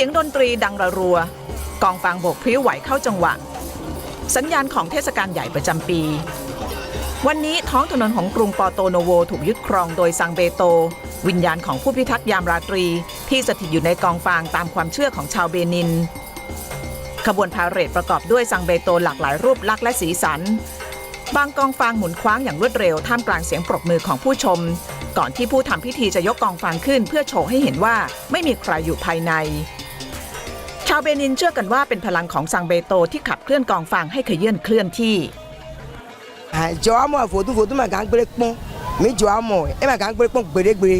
สียงดนตรีดังระรัว กองฟางโบกพริ้วไหวเข้าจังหวะ สัญญาณของเทศกาลใหญ่ประจำปี วันนี้ท้องถนนของกรุงปอโตโนโวถูกยึดครองโดยซังเบโต วิญญาณของผู้พิทักษ์ยามราตรี ที่สถิตอยู่ในกองฟางตามความเชื่อของชาวเบนิน ขบวนพาเหรดประกอบด้วยซังเบโตหลากหลายรูปลักษณ์และสีสัน บางกองฟางหมุนคว้างอย่างรวดเร็วท่ามกลางเสียงปรบมือของผู้ชมก่อนที่ผู้ทำพิธีจะยกกองฟางขึ้นเพื่อโชว์ให้เห็นว่าไม่มีใครอยู่ภายในาวเบนินเชื่อกันว่าเป็นพลังของซังเบโตที่ขับเคลื่อนกองฟางให้ขยื่นเคลื่อนที่ Ah, jɔ amɔ foto foto ma kan gbere kpɔn mi jɔ amɔ e ma kan gbere kpɔn gbere gbere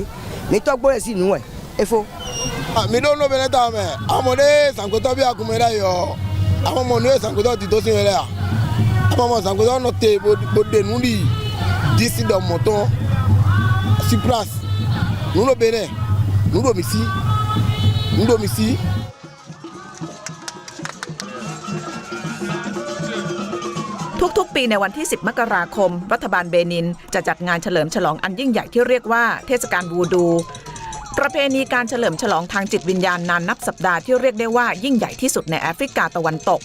mi tɔ gbɔ esi nu ɛ efo. mi ɖo no be ne ta mɛ ame ɖe sankotɔ bi akume ɖe yɔ ame mɔ nu ye sankotɔ ti to si yɛ lɛ ya ame mɔ sankotɔ nɔ te bo bo de nu ɖi disi dɔ mɔtɔ si plas nu ɖo be ne nu ɖo mi si nu ɖo mi si. ทุกๆ ปีในวันที่ 10 มกราคม รัฐบาลเบนิน จะจัดงานเฉลิมฉลองอันยิ่งใหญ่ที่เรียกว่าเทศกาลวูดู ประเพณีการเฉลิมฉลองทางจิตวิญญาณนานนับสัปดาห์ที่เรียกได้ว่ายิ่งใหญ่ที่สุดในแอฟริกาตะวันตก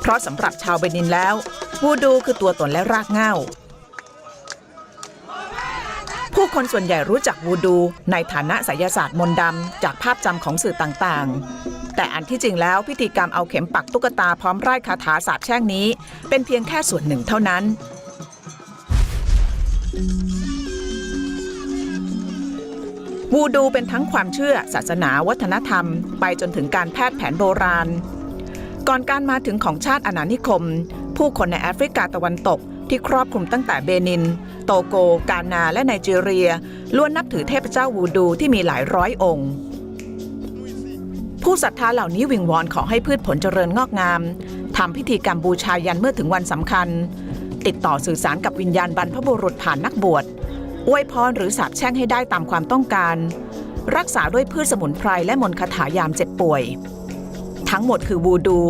เพราะสำหรับชาวเบนินแล้ว วูดูคือตัวตนและรากเหง้า คนส่วนใหญ่รู้จักวูดู ในฐานะไสยศาสตร์มนต์ดำจากภาพจำของสื่อต่างๆ แต่อันที่จริงแล้วพิธีกรรมเอาเข็มปักตุ๊กตาพร้อมไร้คาถาสาบแช่งนี้ เป็นเพียงแค่ส่วนหนึ่งเท่านั้น วูดูเป็นทั้งความเชื่อ ศาสนาวัฒนธรรม ไปจนถึงการแพทย์แผนโบราณ ก่อนการมาถึงของชาติอาณานิคม ผู้คนในแอฟริกาตะวันตก ที่ครอบคลุมตั้งแต่เบนิน โตโก กานา และไนจีเรีย ล้วนนับถือเทพเจ้าวูดูที่มีหลายร้อยองค์ ผู้ศรัทธาเหล่านี้วิงวอนขอให้พืชผลเจริญงอกงามทำพิธีกรรมบูชายันเมื่อถึงวันสำคัญ ติดต่อสื่อสารกับวิญญาณบรรพบุรุษผ่านนักบวชอวยพรหรือสาบแช่งให้ได้ตามความต้องการ รักษาด้วยพืชสมุนไพรและมนต์คาถายามเจ็บป่วย ทั้งหมดคือวูดู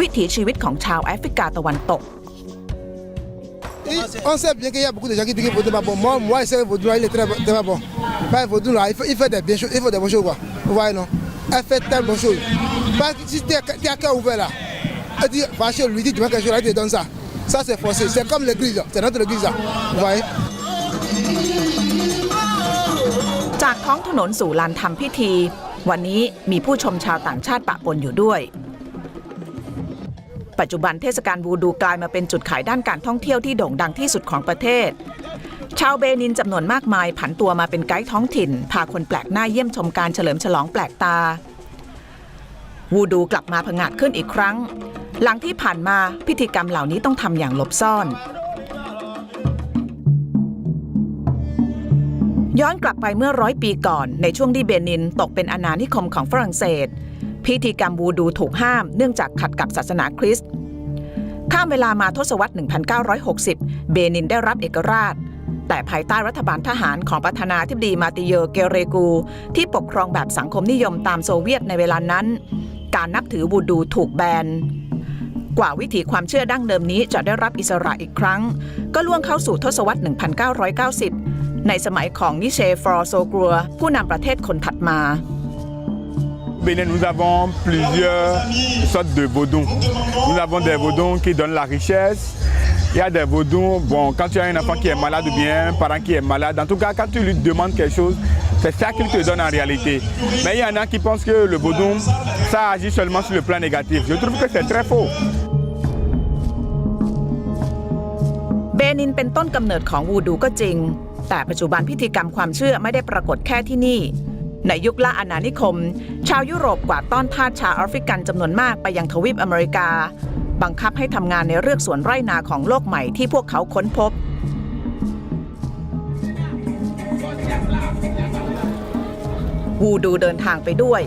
วิถีชีวิตของชาวแอฟริกาตะวันตก Et on sait bien qu'il y a beaucoup de gens qui disent que Vodou pas bon. Moi, moi, je sais que Vodou, il est très, très pas bon. Pas Vodou, là, il fait, il fait des bien choses, il fait des bonnes choses, quoi. Vous voyez, non Elle fait tellement bonnes choses. Parce que si tu as cœur ouvert, là, elle dit, va chez lui, dit, tu veux quelque chose, là, il te donne ça. Ça, c'est forcé. C'est comme l'église, là. C'est notre église, là. Vous voyez จากท้องถนนสู่ลานทำพิธี วันนี้มีผู้ชมชาวต่างชาติปะปนอยู่ด้วย ปัจจุบันเทศกาลวูดูกลายมาเป็นจุดขายด้านการท่องเที่ยวที่โด่งดังที่สุดของประเทศ ชาวเบนินจำนวนมากมาย ผันตัวมาเป็นไกด์ท้องถิ่น พาคนแปลกหน้าเยี่ยมชมการเฉลิมฉลองแปลกตา วูดูกลับมาผงาดขึ้นอีกครั้ง หลังที่ผ่านมาพิธีกรรมเหล่านี้ต้องทำอย่างหลบซ่อนย้อนกลับไปเมื่อร้อยปีก่อน ในช่วงที่เบนินตกเป็นอาณานิคมของฝรั่งเศส พิธีกรรมวูดูถูกห้ามเนื่องจากขัดกับศาสนาคริสต์ ข้ามเวลามาทศวรรษ 1960 เบนินได้รับเอกราช แต่ภายใต้รัฐบาลทหารของประธานาธิบดีมาติเยอเกเรกู ที่ปกครองแบบสังคมนิยมตามโซเวียตในเวลานั้น การนับถือวูดูถูกแบนกว่าวิถีความเชื่อดั้งเดิมนี้จะได้รับอิสระอีกครั้ง ก็ล่วงเข้าสู่ทศวรรษ 1990 ในสมัยของนิเชฟรอโซกัว ผู้นำประเทศคนถัดมา Bénin, nous avons plusieurs sortes de vaudons. Nous avons des vaudons qui donnent la richesse. Il y a des vaudons, bon, quand tu as un enfant qui est malade ou bien un parent qui est malade, en tout cas, quand tu lui demandes quelque chose, c'est ça qu'il te donne en réalité. Mais il y en a qui pensent que le vaudon, ça agit seulement sur le plan négatif. Je trouve que c'est très faux. เบนินเป็นต้นกำเนิดของวูดูก็จริง แต่ปัจจุบันพิธีกรรมความเชื่อไม่ได้ปรากฏแค่ที่นี่ ในยุคล่าอาณานิคม ชาวยุโรปกว่าต้อนทาสชาวแอฟริกันจำนวนมากไปยังทวีปอเมริกา บังคับให้ทำงานในเรือกสวนไร่นาของโลกใหม่ที่พวกเขาค้นพบ วูดูเดินทางไปด้วย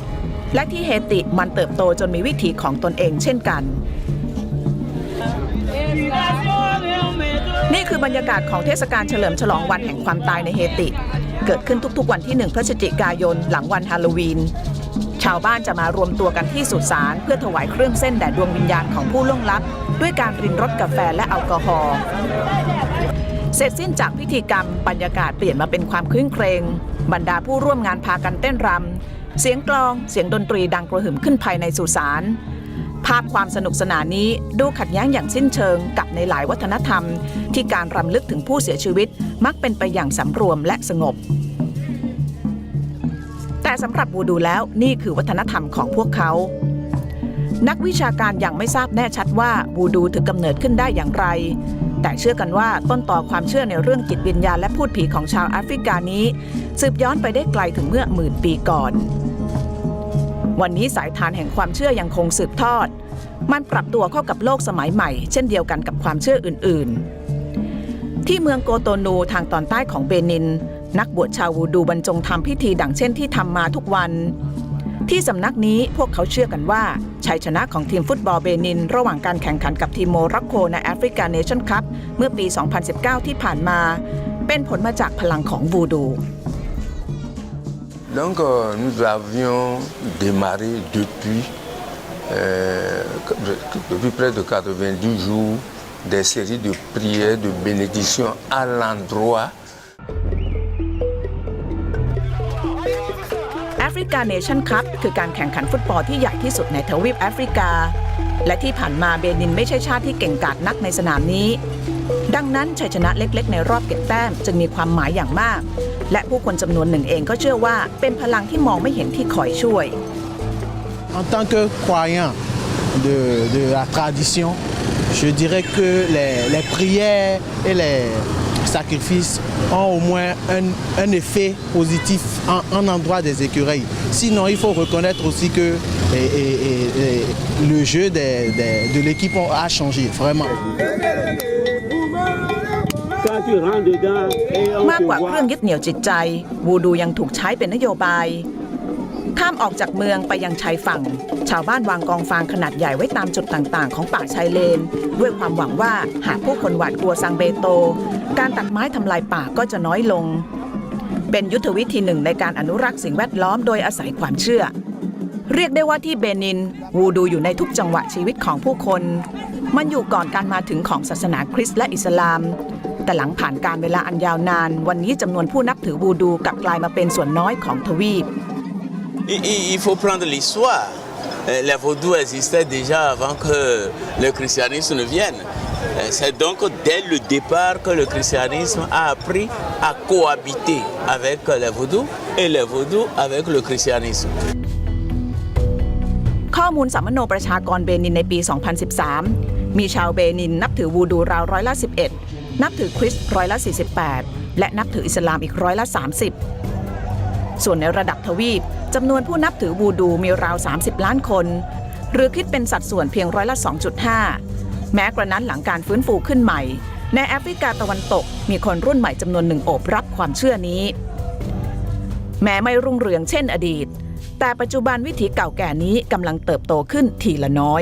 และที่เฮติมันเติบโตจนมีวิถีของตนเองเช่นกัน อบรรยากาศของเทศกาลเฉลิมฉลองวันแห่งความตายในเฮติ เกิดขึ้นทุกๆ วันที่ 1 พฤศจิกายน หลังวันฮาโลวีน ชาวบ้านจะมารวมตัวกันที่สุสานเพื่อถวายเครื่องเส้นแด่ดวงวิญญาณของผู้ล่วงลับ ด้วยการรินรสกาแฟและแอลกอฮอล์เสร็จสิ้นจากพิธีกรรมบรรยากาศเปลี่ยนมาเป็นความคลื้นเครงบรรดาผู้ร่วมงานพากันเต้นรำเสียงกลองเสียงดนตรีดังกระหึ่มขึ้นภายในสุสาน ภาพความสนุกสนานนี้ดูขัดแย้งอย่างสิ้นเชิงกับในหลายวัฒนธรรม ที่การรำลึกถึงผู้เสียชีวิตมักเป็นไปอย่างสำรวมและสงบ แต่สำหรับวูดูแล้วนี่คือวัฒนธรรมของพวกเขา นักวิชาการยังไม่ทราบแน่ชัดว่าวูดูถึงกำเนิดขึ้นได้อย่างไร แต่เชื่อกันว่าต้นต่อความเชื่อในเรื่องจิตวิญญาณและพูดผีของชาวแอฟริกานี้ สืบย้อนไปได้ไกลถึงเมื่อหมื่นปีก่อน วันนี้สายทานแห่งความเชื่อยังคงสืบทอด มันปรับตัวเข้ากับโลกสมัยใหม่ เช่นเดียวกันกับความเชื่ออื่น ๆ ที่เมืองโกโตนูทางตอนใต้ของเบนิน นักบวชชาววูดูบรรจงทำพิธีดังเช่นที่ทำมาทุกวัน ที่สำนักนี้พวกเขาเชื่อกันว่าชัยชนะของทีมฟุตบอลเบนิน ระหว่างการแข่งขันกับทีมโมร็อกโกในแอฟริกาเนชั่นคัพเมื่อปี 2019 ที่ผ่านมา เป็นผลมาจากพลังของวูดู Donc euh, nous avions démarré depuis, euh, depuis près de 90 jours des séries de prières, de bénédictions à l'endroit Africa Nation Cup คือการแข่งขันฟุตบอลที่ใหญ่ที่สุดในทวีปแอฟริกา และที่ผ่านมาเบนินไม่ใช่ชาติที่เก่งกาจนักในสนามนี้ ดังนั้นชัยชนะเล็กๆ ในรอบเก็บแต้มจึงมีความหมายอย่างมาก และผู้คนจำนวนหนึ่งเองก็เชื่อว่าเป็นพลังที่มองไม่เห็นที่คอยช่วย En tant que croyant de, de la tradition, je dirais que les, les prières et les sacrifices ont au moins un, un effet positif en, en endroit des écureuils. Sinon, il faut reconnaître aussi que et- et- et- et le jeu des- des- de l'équipe a changé, vraiment. Quand tu rentres dedans et on มากกว่าเครื่องยึดเหนี่ยวจิตใจ วูดูยังถูกใช้เป็นนโยบาย ข้ามออกจากเมืองไปยังชายฝั่ง ชาวบ้านวางกองฟางขนาดใหญ่ไว้ตามจุดต่างๆ ของป่าชายเลน ด้วยความหวังว่าหากผู้คนหวาดกลัวซังเบโต การตัดไม้ทำลายป่าก็จะน้อยลง เป็นยุทธวิธีหนึ่งในการอนุรักษ์สิ่งแวดล้อมโดยอาศัยความเชื่อ เรียกได้ว่าที่เบนิน วูดูอยู่ในทุกจังหวะชีวิตของผู้คน มันอยู่ก่อนการมาถึงของศาสนาคริสต์และอิสลาม แต่หลังผ่านการเวลาอันยาวนาน วันนี้จำนวนผู้นับถือวูดูกลับกลายมาเป็นส่วนน้อยของทวีป Il, il- il faut prendre l'histoire. Euh, Les vaudous existaient déjà avant que le christianisme ne vienne. Euh, C'est donc dès le départ que le christianisme a appris à cohabiter avec les vaudous et les vaudous avec le christianisme. ข้อมูลสัมมโนประชากรเบนินในปี 2013 มีชาวเบนินนับถือวูดูราวร้อยละ 11 นับถือคริสต์ร้อยละ 48 และนับถืออิสลามอีกร้อยละ 30 ส่วนในระดับทวีปจำนวนผู้นับถือวูดูมีราว 30 ล้านคน หรือคิดเป็นสัดส่วนเพียงร้อยละ 2.5 แม้กระนั้นหลังการฟื้นฟูขึ้นใหม่ ในแอฟริกาตะวันตก มีคนรุ่นใหม่จำนวนหนึ่งโอบรับความเชื่อนี้ แม้ไม่รุ่งเรืองเช่นอดีต แต่ปัจจุบันวิถีเก่าแก่นี้กำลังเติบโตขึ้นทีละน้อย